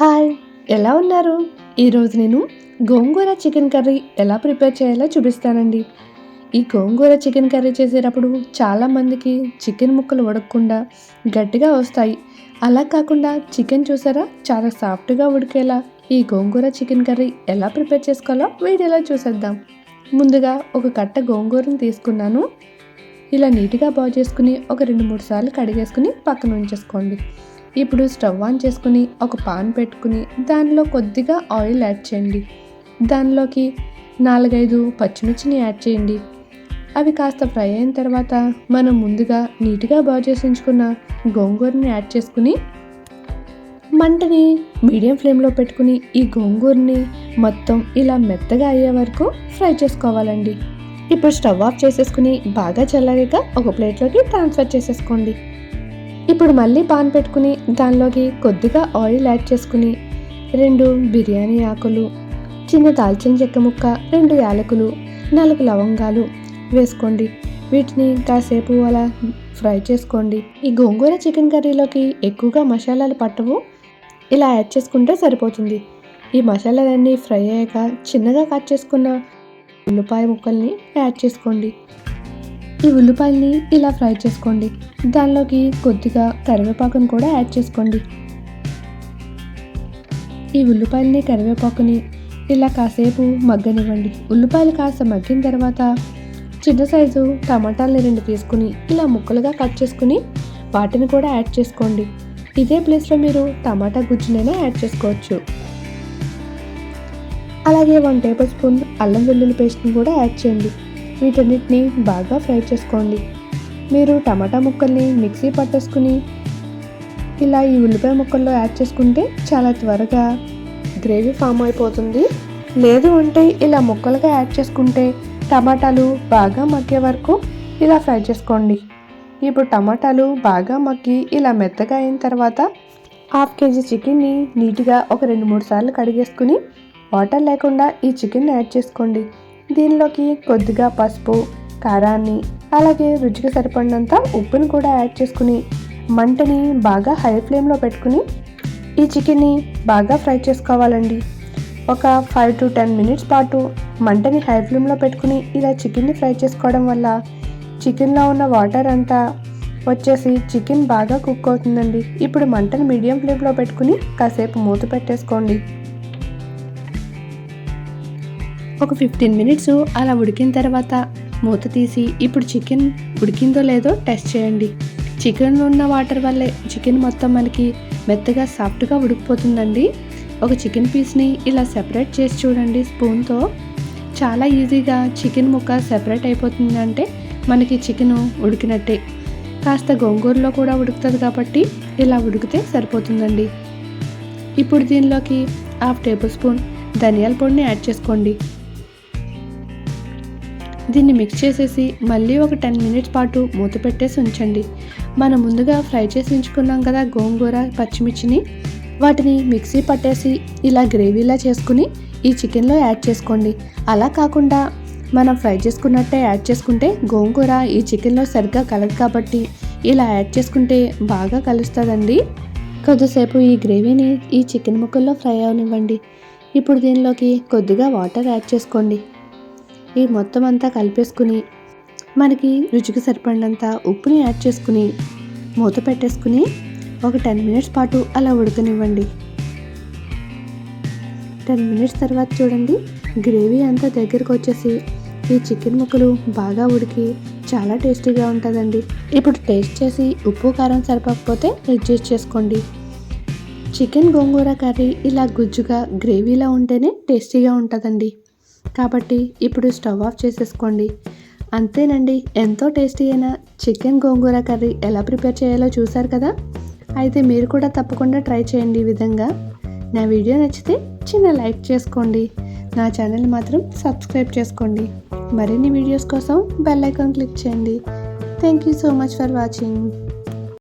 Hi ఎలా ఉన్నారు? ఈరోజు నేను గోంగూర చికెన్ కర్రీ ఎలా ప్రిపేర్ చేయాలో చూపిస్తానండి. ఈ గోంగూర చికెన్ కర్రీ చేసేటప్పుడు చాలామందికి చికెన్ ముక్కలు ఉడకకుండా గట్టిగా వస్తాయి. అలా కాకుండా చికెన్ చూసారా? చాలా సాఫ్ట్గా ఉడికేలా ఈ గోంగూర చికెన్ కర్రీ ఎలా ప్రిపేర్ చేసుకోవాలో వీడియోలో చూసేద్దాం. ముందుగా ఒక కట్ట గోంగూరను తీసుకున్నాను. ఇలా నీట్గా బాగు చేసుకుని ఒక రెండు మూడు సార్లు కడిగేసుకుని పక్కన ఉంచేసుకోండి. ఇప్పుడు స్టవ్ ఆన్ చేసుకుని ఒక పాన్ పెట్టుకుని దానిలో కొద్దిగా ఆయిల్ యాడ్ చేయండి. దానిలోకి నాలుగైదు పచ్చిమిర్చిని యాడ్ చేయండి. అవి కాస్త ఫ్రై అయిన తర్వాత మనం ముందుగా నీట్గా బాగు చేసించుకున్న గోంగూరని యాడ్ చేసుకుని మంటని మీడియం ఫ్లేమ్లో పెట్టుకుని ఈ గోంగూరని మొత్తం ఇలా మెత్తగా అయ్యే వరకు ఫ్రై చేసుకోవాలండి. ఇప్పుడు స్టవ్ ఆఫ్ చేసేసుకుని బాగా చల్లారాక ఒక ప్లేట్లోకి ట్రాన్స్ఫర్ చేసేసుకోండి. ఇప్పుడు మళ్ళీ పాన్ పెట్టుకుని దానిలోకి కొద్దిగా ఆయిల్ యాడ్ చేసుకుని రెండు బిర్యానీ ఆకులు చిన్న దాల్చిన చెక్క ముక్క రెండు యాలకులు నాలుగు లవంగాలు వేసుకోండి. వీటిని కాసేపు అలా ఫ్రై చేసుకోండి. ఈ గోంగూర చికెన్ కర్రీలోకి ఎక్కువగా మసాలాలు పట్టవు. ఇలా యాడ్ చేసుకుంటే సరిపోతుంది. ఈ మసాలాలన్నీ ఫ్రై అయ్యాక చిన్నగా కట్ చేసుకున్న ఉల్లిపాయ ముక్కల్ని యాడ్ చేసుకోండి. ఈ ఉల్లిపాయల్ని ఇలా ఫ్రై చేసుకోండి. దానిలోకి కొద్దిగా కరివేపాకును కూడా యాడ్ చేసుకోండి. ఈ ఉల్లిపాయల్ని కరివేపాకుని ఇలా కాసేపు మగ్గనివ్వండి. ఉల్లిపాయలు కాస్త మగ్గిన తర్వాత చిన్న సైజు టమాటాలని రెండు తీసుకుని ఇలా ముక్కలుగా కట్ చేసుకుని వాటిని కూడా యాడ్ చేసుకోండి. ఇదే ప్లేస్లో మీరు టమాటా గుజ్జునైనా యాడ్ చేసుకోవచ్చు. అలాగే వన్ టేబుల్ స్పూన్ అల్లం వెల్లుల్లి పేస్ట్ని కూడా యాడ్ చేయండి. వీటన్నిటిని బాగా ఫ్రై చేసుకోండి. మీరు టమాటా ముక్కల్ని మిక్సీ పట్టేసుకుని ఇలా ఈ ఉల్లిపాయ ముక్కల్లో యాడ్ చేసుకుంటే చాలా త్వరగా గ్రేవీ ఫామ్ అయిపోతుంది. లేదు అంటే ఇలా ముక్కలుగా యాడ్ చేసుకుంటే టమాటాలు బాగా మగ్గే వరకు ఇలా ఫ్రై చేసుకోండి. ఇప్పుడు టమాటాలు బాగా మగ్గి ఇలా మెత్తగా అయిన తర్వాత హాఫ్ కేజీ చికెన్ని నీట్గా ఒక రెండు మూడు సార్లు కడిగేసుకుని వాటర్ లేకుండా ఈ చికెన్ యాడ్ చేసుకోండి. దీనిలోకి కొద్దిగా పసుపు కారాన్ని అలాగే రుచికి సరిపడినంత ఉప్పుని కూడా యాడ్ చేసుకుని మంటని బాగా హై ఫ్లేమ్లో పెట్టుకుని ఈ చికెన్ని బాగా ఫ్రై చేసుకోవాలండి. ఒక ఫైవ్ టు టెన్ మినిట్స్ పాటు మంటని హై ఫ్లేమ్లో పెట్టుకుని ఇలా చికెన్ని ఫ్రై చేసుకోవడం వల్ల చికెన్లో ఉన్న వాటర్ అంతా వచ్చేసి చికెన్ బాగా కుక్ అవుతుందండి. ఇప్పుడు మంటని మీడియం ఫ్లేమ్లో పెట్టుకుని కాసేపు మూత పెట్టేసుకోండి. ఒక ఫిఫ్టీన్ మినిట్స్ అలా ఉడికిన తర్వాత మూత తీసి ఇప్పుడు చికెన్ ఉడికిందో లేదో టెస్ట్ చేయండి. చికెన్ ఉన్న వాటర్ వల్లే చికెన్ మొత్తం మనకి మెత్తగా సాఫ్ట్గా ఉడికిపోతుందండి. ఒక చికెన్ పీస్ని ఇలా సెపరేట్ చేసి చూడండి స్పూన్తో చాలా ఈజీగా చికెన్ ముక్క సెపరేట్ అయిపోతుందంటే మనకి చికెన్ ఉడికినట్టే. కాస్త గోంగూరలో కూడా ఉడుకుతుంది కాబట్టి ఇలా ఉడికితే సరిపోతుందండి. ఇప్పుడు దీనిలోకి హాఫ్ టేబుల్ స్పూన్ ధనియాల పొడిని యాడ్ చేసుకోండి. దీన్ని మిక్స్ చేసేసి మళ్ళీ ఒక టెన్ మినిట్స్ పాటు మూత పెట్టేసి ఉంచండి. మనం ముందుగా ఫ్రై చేసి ఉంచుకున్నాం కదా గోంగూర పచ్చిమిర్చిని. వాటిని మిక్సీ పట్టేసి ఇలా గ్రేవీలా చేసుకుని ఈ చికెన్లో యాడ్ చేసుకోండి. అలా కాకుండా మనం ఫ్రై చేసుకున్నట్టే యాడ్ చేసుకుంటే గోంగూర ఈ చికెన్లో సరిగ్గా కలదు కాబట్టి ఇలా యాడ్ చేసుకుంటే బాగా కలుస్తుందండి. కొద్దిసేపు ఈ గ్రేవీని ఈ చికెన్ ముక్కల్లో ఫ్రై అవనివ్వండి. ఇప్పుడు దీనిలోకి కొద్దిగా వాటర్ యాడ్ చేసుకోండి. ఈ మొత్తం అంతా కలిపేసుకుని మనకి రుచికి సరిపడినంత ఉప్పుని యాడ్ చేసుకుని మూత పెట్టేసుకుని ఒక టెన్ మినిట్స్ పాటు అలా ఉడకనివ్వండి. టెన్ మినిట్స్ తర్వాత చూడండి గ్రేవీ అంతా దగ్గరకు వచ్చేసి ఈ చికెన్ ముక్కలు బాగా ఉడికి చాలా టేస్టీగా ఉంటుందండి. ఇప్పుడు టేస్ట్ చేసి ఉప్పు కారం సరిపోకపోతే అడ్జస్ట్ చేసుకోండి. చికెన్ గోంగూర కర్రీ ఇలా గుజ్జుగా గ్రేవీలా ఉంటేనే టేస్టీగా ఉంటుందండి. కాబట్టి ఇప్పుడు స్టవ్ ఆఫ్ చేసేసుకోండి. అంతేనండి ఎంతో టేస్టీ అయిన చికెన్ గోంగూర కర్రీ ఎలా ప్రిపేర్ చేయాలో చూసారు కదా? అయితే మీరు కూడా తప్పకుండా ట్రై చేయండి ఈ విధంగా. నా వీడియో నచ్చితే చిన్న లైక్ చేసుకోండి. నా ఛానల్ మాత్రం సబ్స్క్రైబ్ చేసుకోండి. మరిన్ని వీడియోస్ కోసం బెల్ ఐకాన్ క్లిక్ చేయండి. Thank you so much for watching.